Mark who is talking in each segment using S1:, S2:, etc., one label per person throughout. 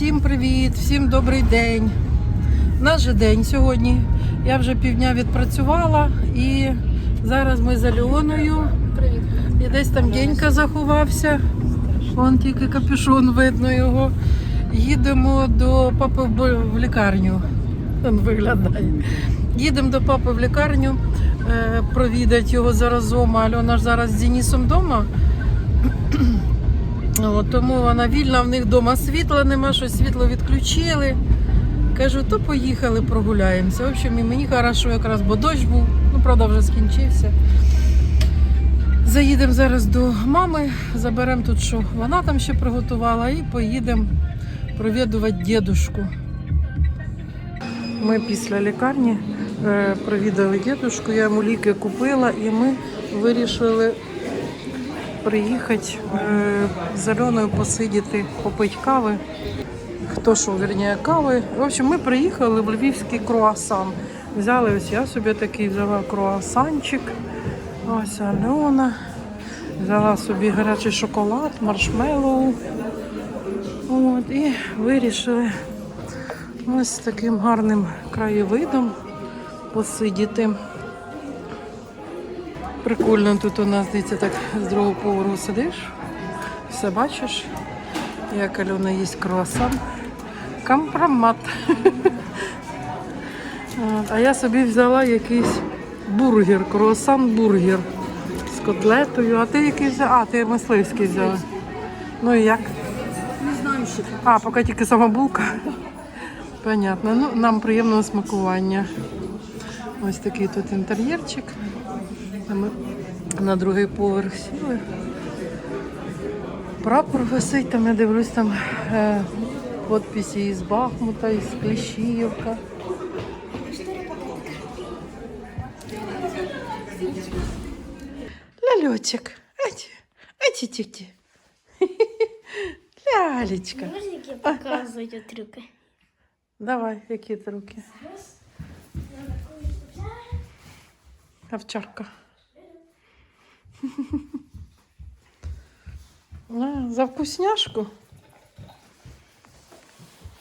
S1: Всім привіт, всім добрий день. Наш же день сьогодні. Я вже півдня відпрацювала і зараз ми з Альоною.
S2: Привіт.
S1: І десь там Денька заховався. Вон тільки капюшон видно його. Їдемо до папи в лікарню. Він виглядає. Їдемо до папи в лікарню, е, провідати його заразом. Альона ж зараз з Денисом вдома. От, тому вона вільна, в них вдома світла нема, що світло відключили. Кажу, то поїхали, прогуляємося. В общем, і мені хорошо якраз, бо дощ був, ну правда вже скінчився. Заїдемо зараз до мами, заберемо тут, що вона там ще приготувала, і поїдемо провідувати дідушку. Ми після лікарні е, провідали дідушку, я йому ліки купила і ми вирішили приїхати е, з Альоною посидіти, попити кави. Хто що, вірніше, кави. В общем, ми приїхали в львівський круасан. Взяли ось я собі такий взяла круасанчик. Ось Альона. Взяла собі гарячий шоколад, маршмеллоу. От, і вирішили ось таким гарним краєвидом посидіти. Прикольно тут у нас, дивіться, так з другого поверху сидиш, все бачиш, як Альона їсть круасан. Компромат. А я собі взяла якийсь бургер, круасан-бургер з котлетою. А ти який взяв? А, ти мисливський взяла. Ну і як?
S2: Не знаю, що це.
S1: А, поки тільки сама булка. Понятно. Ну, нам приємного смакування. Ось такий тут інтер'єрчик. Ми на другий поверх сіли. Прапор висить, там я дивлюсь, там е, подписи із Бахмута, із Клещіївка. Ляльочек. Аті, аті тіті. Лялечка.
S2: Можна які показують трюки?
S1: Давай, які це руки? Овчарка. За вкусняшку?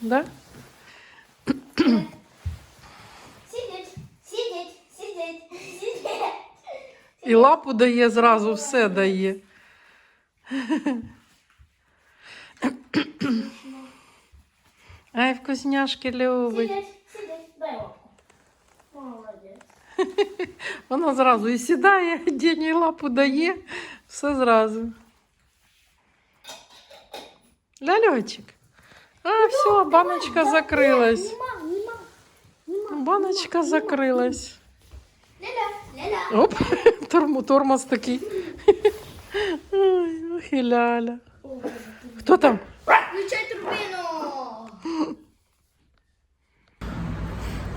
S1: Да?
S2: Сидіть, сидіть, сидіть, сидіть.
S1: І лапу дає зразу, все дає. Ай, вкусняшки любить.
S2: Сидіть, сидіть, дай лапку. Молодець.
S1: Вона зразу і сідає, і лапу дає, все зразу. Ляльочек. А, все, баночка закрилась. Баночка закрилась. Оп, тормоз, тормоз такий. Ой, ох і ляля. Хто там?
S2: Включай турбину.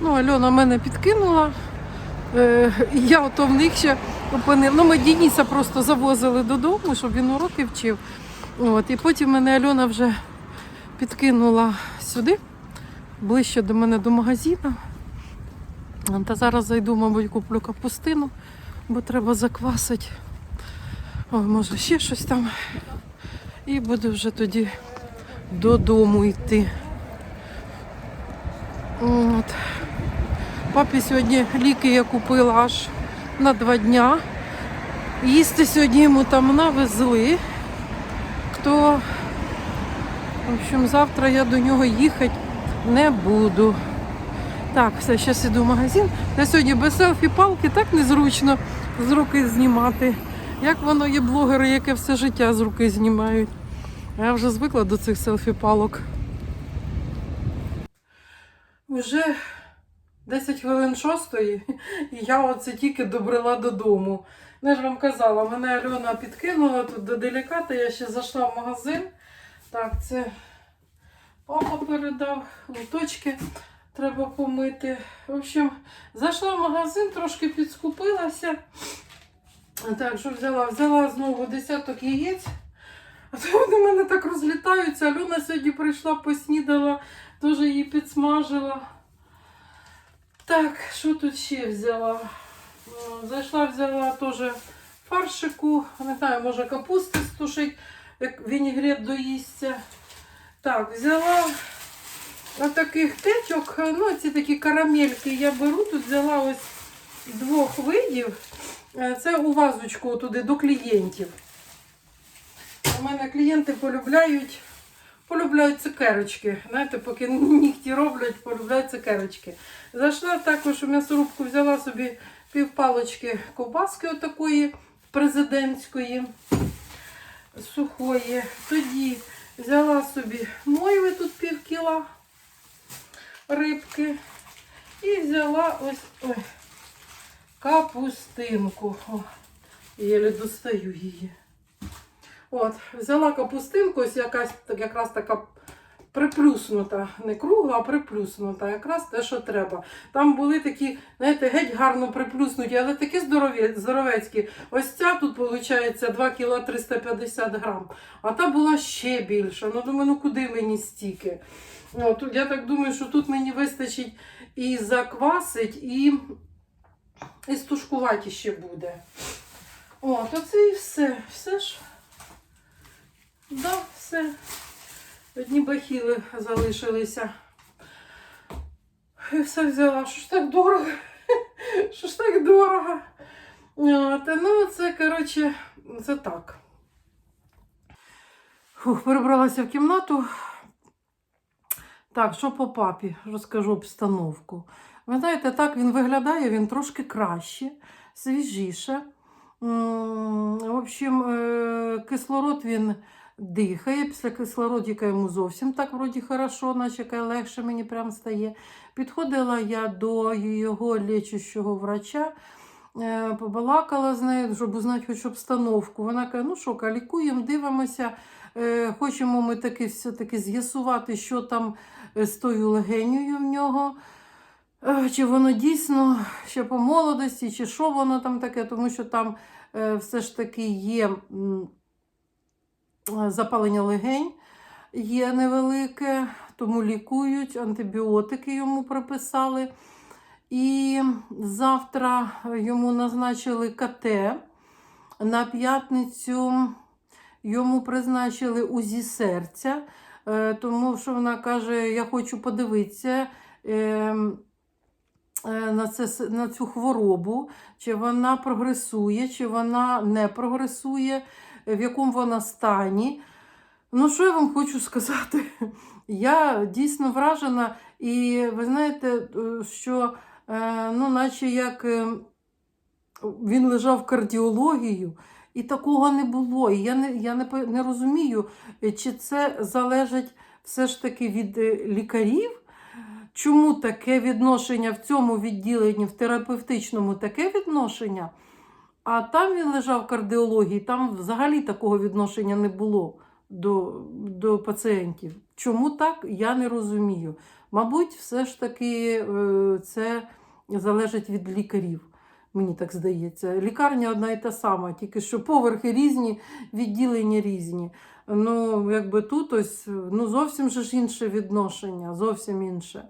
S1: Ну, Альона мене підкинула. Е, я ото в них ще опинила. Ну, ми Дініса просто завозили додому, щоб він уроки вчив. От, і потім мене Альона вже підкинула сюди, ближче до мене до магазину. Та зараз зайду, мабуть, куплю капустину, бо треба заквасити. Ой, може, ще щось там. І буду вже тоді додому йти. От. Папі сьогодні ліки я купила аж на два дня. Їсти сьогодні йому там навезли. Хто, в общем, завтра я до нього їхати не буду. Так, все, зараз іду в магазин. Я сьогодні без селфі-палки так незручно з руки знімати. Як воно є блогери, яке все життя з руки знімають. Я вже звикла до цих селфі-палок. Уже 10 хвилин шостої, і я оце тільки добрела додому. Ну, Я ж вам казала, мене Альона підкинула тут до деліката, я ще зайшла в магазин. Так, це папа передав, луточки треба помити. В общем, зайшла в магазин, трошки підскупилася. Так, що взяла? Взяла знову десяток яєць. А то вони в мене так розлітаються. Альона сьогодні прийшла, поснідала, теж її підсмажила. Так, що тут ще взяла? Зайшла, взяла теж фаршику, не знаю, може капусти стушить, як вінігрет доїсться. Так, взяла таких течок, ну, ці такі карамельки я беру. Тут взяла ось двох видів. Е, Це у вазочку туди до клієнтів. У мене клієнти полюбляють, полюбляють цукерочки. Знаєте, поки нігті роблять, полюбляють цукерочки. Зайшла також у м'ясорубку, взяла собі півпалочки ковбаски отакої президентської сухої. Тоді взяла собі мойви тут пів кіла рибки. І взяла ось ой, капустинку. Єлі достаю її. От, взяла капустинку, ось якась якраз така приплюснута, не кругла, а приплюснута. Якраз те, що треба. Там були такі, знаєте, геть гарно приплюснуті, але такі здорові, здоровецькі. Ось ця тут, виходить, 2 кіла 350 грам. А та була ще більша. Ну, думаю, ну куди мені стільки? Тут, я так думаю, що тут мені вистачить і заквасить, і, і стушкувати ще буде. От, оце і все. Все ж. Да, все. Одні бахіли залишилися. І все взяла. Що ж так дорого? Що ж так дорого? От, ну, це, коротше, це так. Фух, перебралася в кімнату. Так, що по папі? Розкажу обстановку. Ви знаєте, так він виглядає, він трошки краще, свіжіше. В общем, е, кислород він дихає. Після кислородіка йому зовсім так вроді хорошо, наче легше мені прям стає. Підходила я до його лічущого врача, е, побалакала з нею, щоб узнати хоч обстановку. Вона каже, ну що, лікуємо, дивимося. Е, Хочемо ми таки все-таки з'ясувати, що там е, з тою легенею в нього. Чи воно дійсно ще по молодості, чи що воно там таке, тому що там все ж таки є запалення легень, є невелике, тому лікують, антибіотики йому прописали. І завтра йому назначили КТ. На п'ятницю йому призначили УЗІ серця, е, тому що вона каже: Я хочу подивитися. е, е, На, це, на цю хворобу, чи вона прогресує, чи вона не прогресує, в якому вона стані. Ну, що я вам хочу сказати? Я дійсно вражена, і ви знаєте, е, що е, ну, наче як е, він лежав в кардіологію, і такого не було. І я не, я не, не розумію, чи це залежить все ж таки від лікарів. Чому таке відношення в цьому відділенні, в терапевтичному таке відношення? А там він лежав в кардіології, там взагалі такого відношення не було до, до пацієнтів. Чому так, я не розумію. Мабуть, все ж таки е, це залежить від лікарів. Мені так здається. Лікарня одна і та сама, тільки що поверхи різні, відділення різні. Ну, якби тут ось ну, зовсім же ж інше відношення, зовсім інше.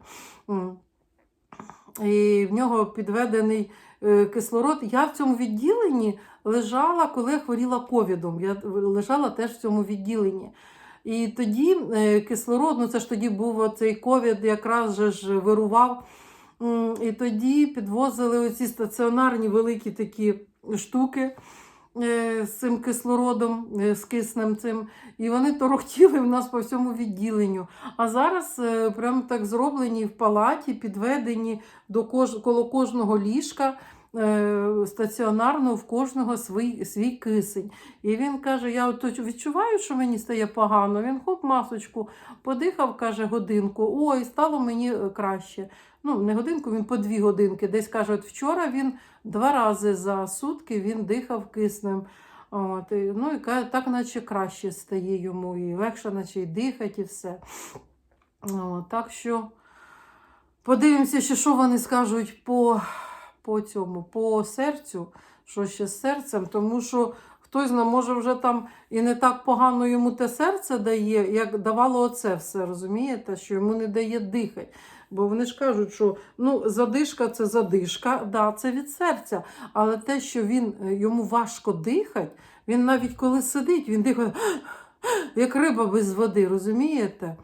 S1: І в нього підведений кислород. Я в цьому відділенні лежала, коли хворіла ковідом. Я лежала теж в цьому відділенні. І тоді е, кислород, ну це ж тоді був цей ковід, якраз же ж вирував. І тоді підвозили оці стаціонарні великі такі штуки е, з цим кислородом, е, з киснем цим. І вони торохтіли в нас по всьому відділенню. А зараз е, прям так зроблені в палаті, підведені до кож... коло кожного ліжка. Е, Стаціонарно в кожного свій, свій кисень. І він каже: Я от відчуваю, що мені стає погано. Він хоп, масочку подихав, каже, годинку. Ой, стало мені е, краще. Ну, не годинку, він по дві годинки. Десь каже, от вчора він два рази за сутки він дихав киснем. От, і, ну і так наче краще стає йому, і легше, наче й дихати, і все. От, так що подивимося, що вони скажуть по, по цьому, по серцю, що ще з серцем, тому що хтось може вже там і не так погано йому те серце дає, як давало оце все, розумієте, що йому не дає дихати. Бо вони ж кажуть, що ну, задишка це задишка, да, це від серця. Але те, що він е, йому важко дихати, він навіть коли сидить, він дихає як риба без води, розумієте?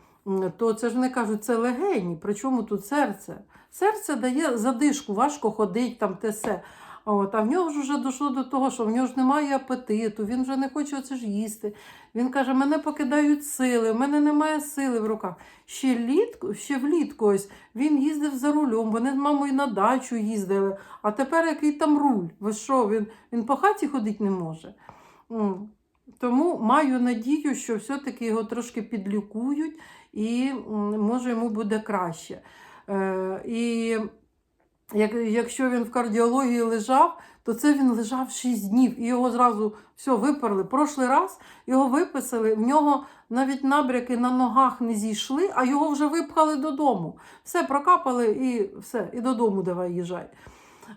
S1: то це ж вони кажуть, це легені. Причому тут серце? Серце дає задишку, важко ходить, там те все. От, а в нього ж вже дійшло до того, що в нього ж немає апетиту, він вже не хоче оце ж їсти. Він каже: мене покидають сили, в мене немає сили в руках. Ще, літку, ще влітку ось він їздив за рулем, вони з мамою на дачу їздили. А тепер який там руль? Ви що, він, він по хаті ходити не може? Тому маю надію, що все-таки його трошки підлікують і може йому буде краще. Е, і якщо він в кардіології лежав, то це він лежав 6 днів і його зразу все виперли. Прошлий раз його виписали, в нього навіть набряки на ногах не зійшли, а його вже випхали додому. Все прокапали і все, і додому давай їжджай.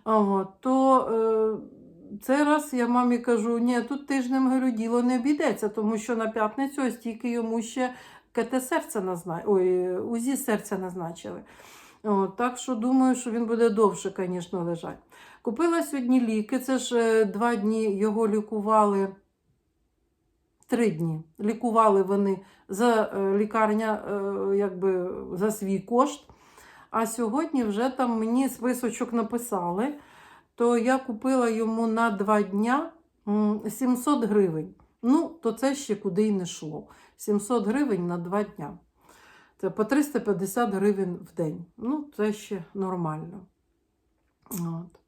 S1: А то е, цей раз я мамі кажу: ні, тут тижнем говорю, діло не обійдеться, тому що на п'ятницю ось тільки йому ще КТ серця назна... Ой, УЗІ серця назначили. От, так що думаю, що він буде довше, звісно, лежати. Купила сьогодні ліки. Це ж е, два дні його лікували. Три дні. Лікували вони за е, лікарня, е, якби за свій кошт. А сьогодні вже там мені списочок написали, то я купила йому на два дня 700 гривень. Ну, то це ще куди й не йшло. 700 гривень на два дня. Це по 350 гривень в день. Ну, це ще нормально. От.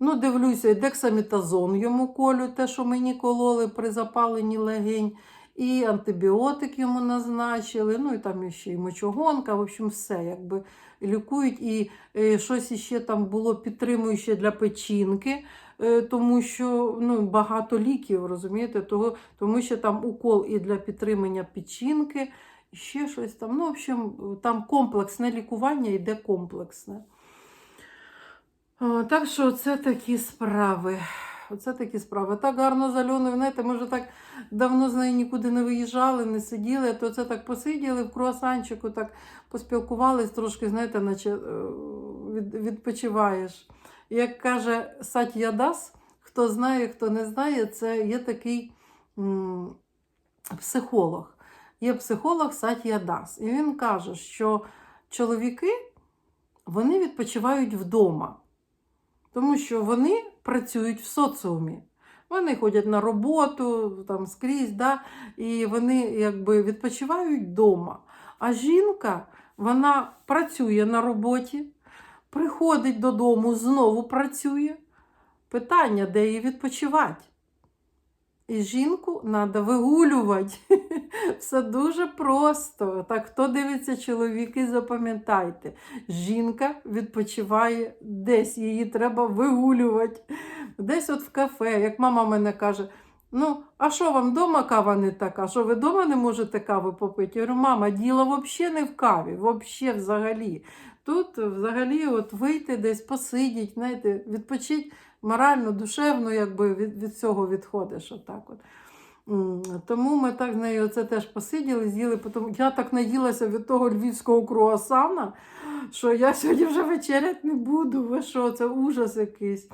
S1: Ну, дивлюся, і дексамітазон йому колю, те, що мені кололи при запаленні легень, і антибіотик йому назначили, ну і там ще і мочогонка, в общем, все якби лікують. І е, щось іще там було підтримуюче для печінки, е, тому що ну, багато ліків, розумієте, того, тому що там укол і для підтримання печінки, і ще щось там. Ну, в общем, там комплексне лікування йде комплексне. Так що це такі справи. Оце такі справи. Так гарно з Альоною, знаєте, ми вже так давно з нею нікуди не виїжджали, не сиділи, то це так посиділи в круасанчику, так поспілкувались трошки, знаєте, наче е, від, відпочиваєш. Як каже Сатья Дас, хто знає, хто не знає, це є такий психолог. Є психолог Сатья Дас. І він каже, що чоловіки вони відпочивають вдома, тому що вони працюють в соціумі. Вони ходять на роботу там скрізь, да, і вони якби відпочивають вдома. А жінка вона працює на роботі, приходить додому, знову працює. Питання, де їй відпочивати? І жінку треба вигулювати. Все дуже просто. Так, хто дивиться чоловіки, запам'ятайте. Жінка відпочиває десь, її треба вигулювати. Десь от в кафе, як мама мене каже, ну, а що вам вдома кава не така? Що ви вдома не можете кави попити? Я говорю, мама, діло взагалі не в каві, взагалі взагалі. Тут взагалі от вийти десь, посидіть, знаєте, відпочити морально, душевно, якби від, від цього відходиш. Отак от. Тому ми так з нею це теж посиділи, з'їли. Потім я так наїлася від того львівського круасана, що я сьогодні вже вечеряти не буду. Ви що, це ужас якийсь.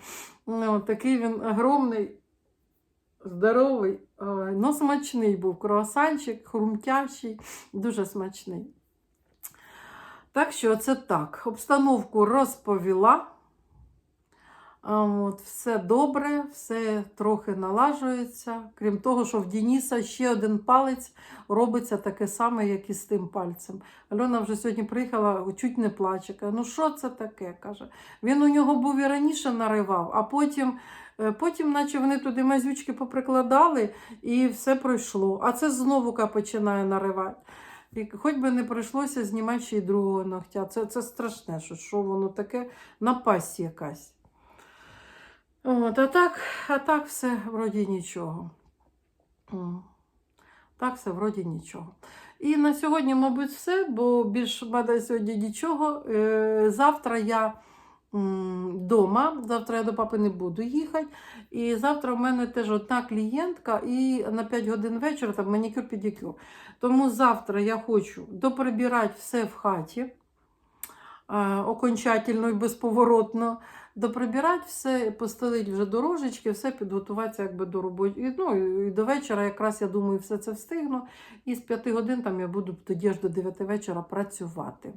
S1: Ну, такий він огромний, здоровий, ой, ну смачний був круасанчик, хрумтящий, дуже смачний. Так що це так. Обстановку розповіла. От, все добре, все трохи налажується. Крім того, що в Дениса ще один палець робиться таке саме, як і з тим пальцем. Альона вже сьогодні приїхала, чуть не плаче. Каже, ну що це таке? каже. Він у нього був і раніше наривав, а потім, е, потім наче вони туди мазючки поприкладали і все пройшло. А це знову починає наривати. І хоч би не прийшлося знімати ще й другого ногтя. Це, це страшне, що, що воно таке напасть якась. От, а так, а так все вроді нічого. Так все вроді нічого. І на сьогодні, мабуть, все, бо більш в мене сьогодні нічого. Е, завтра я вдома, завтра я до папи не буду їхати. І завтра в мене теж одна клієнтка, і на 5 годин вечора там манікюр-педикюр. Тому завтра я хочу доприбирати все в хаті. Окончательно і безповоротно. Доприбирати все, постелити вже дорожечки, все підготуватися якби до роботи. І, ну, і до вечора якраз я думаю, все це встигну. І з 5 годин там я буду тоді аж до 9 вечора працювати.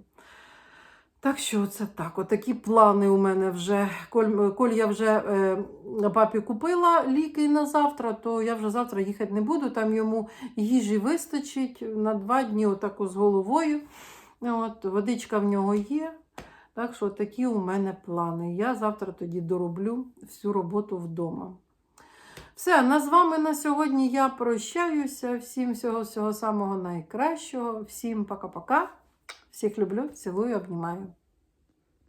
S1: Так що це так. Отакі плани у мене вже. Коль, коль я вже е, папі купила ліки на завтра, то я вже завтра їхати не буду. Там йому їжі вистачить на два дні, отаку з головою. От, водичка в нього є. Так що такі у мене плани. Я завтра тоді дороблю всю роботу вдома. Все, на з вами на сьогодні я прощаюся. Всім всього всього самого найкращого. Всім пока-пока. Всіх люблю, цілую, обнімаю.